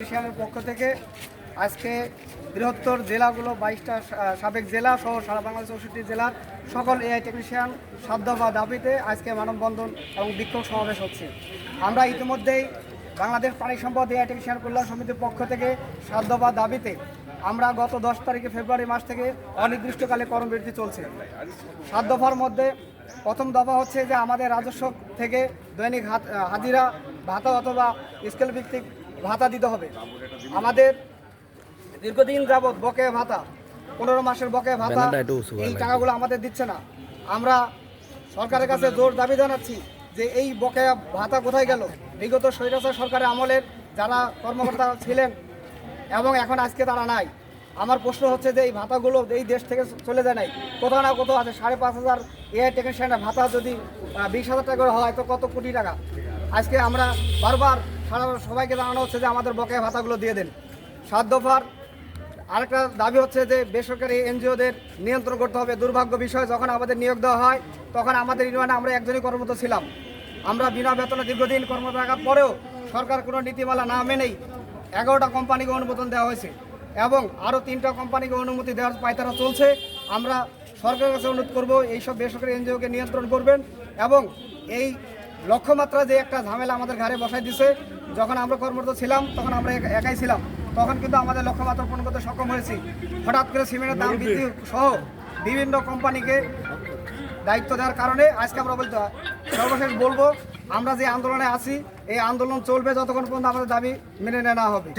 ইলেকট্রিশিয়ানের পক্ষ থেকে আজকে বৃহত্তর জেলাগুলো বাইশটা সাবেক জেলা সহ সারা বাংলাদেশ চৌষট্টি জেলার সকল এআই টেকনিশিয়ান সাধ্য বা দাবিতে আজকে মানববন্ধন এবং বিক্ষোভ সমাবেশ হচ্ছে। আমরা ইতিমধ্যেই বাংলাদেশ পানি সম্পদ এআই টেকনিশিয়ান কল্যাণ সমিতির পক্ষ থেকে সাধ্য বা দাবিতে আমরা গত দশ তারিখে ফেব্রুয়ারি মাস থেকে অনির্দিষ্টকালে কর্মবিরতি চলছে। সাত দফার মধ্যে প্রথম দফা হচ্ছে যে আমাদের রাজস্ব থেকে দৈনিক হাজিরা ভাতা অথবা স্কেল ভিত্তিক ভাতা দিতে হবে। আমাদের দীর্ঘদিন যাবৎ বকেয়া ভাতা পনেরো মাসের বকেয়া ভাতা এই টাকাগুলো আমাদের দিচ্ছে না। আমরা সরকারের কাছে জোর দাবি জানাচ্ছি যে এই বকেয়া ভাতা কোথায় গেল? বিগত স্বৈরাচার সরকারের আমলের যারা কর্মকর্তা ছিলেন এবং এখন আজকে তারা নাই। আমার প্রশ্ন হচ্ছে যে এই ভাতাগুলো এই দেশ থেকে চলে যায় নাই। কোথাও না কোথাও আছে সাড়ে পাঁচ হাজার এআই টেকনিশিয়ানের ভাতা যদি বিশ হাজার টাকা করে হয় তো কত কোটি টাকা? আজকে আমরা বারবার সারা সবাইকে জানানো হচ্ছে যে আমাদের বকেয়া ভাতাগুলো দিয়ে দেন। সাত দফার আরেকটা দাবি হচ্ছে যে বেসরকারি এনজিওদের নিয়ন্ত্রণ করতে হবে। দুর্ভাগ্য বিষয়, যখন আমাদের নিয়োগ দেওয়া হয়, তখন আমাদের ইউনিয়নে আমরা একজনই কর্মরত ছিলাম। আমরা বিনা বেতনে দীর্ঘদিন কর্মরত থাকার পরেও সরকার কোনো নীতিমালা না মেনেই এগারোটা কোম্পানিকে অনুমোদন দেওয়া হয়েছে এবং আরও তিনটা কোম্পানিকে অনুমতি দেওয়ার পায়তারা চলছে। আমরা সরকারের কাছে অনুরোধ করব, এইসব বেসরকারি এনজিওকে নিয়ন্ত্রণ করবেন এবং এই লক্ষ্যমাত্রা যে একটা ঝামেলা আমাদের ঘাড়ে বসাই দিছে যখন আমরা কর্মরত ছিলাম তখন আমরা একাই ছিলাম। তখন কিন্তু আমাদের লক্ষ্যমাত্রা পূরণ করতে সক্ষম হয়েছি। হঠাৎ করে সিমেন্টের দাম বৃদ্ধি সহ বিভিন্ন কোম্পানিকে দায়িত্ব দেওয়ার কারণে আজকে আমরা বলতে হয় সর্বশেষ বলব আমরা যে আন্দোলনে আছি এই আন্দোলন চলবে যতক্ষণ পর্যন্ত আমাদের দাবি মেনে নেওয়া হবে।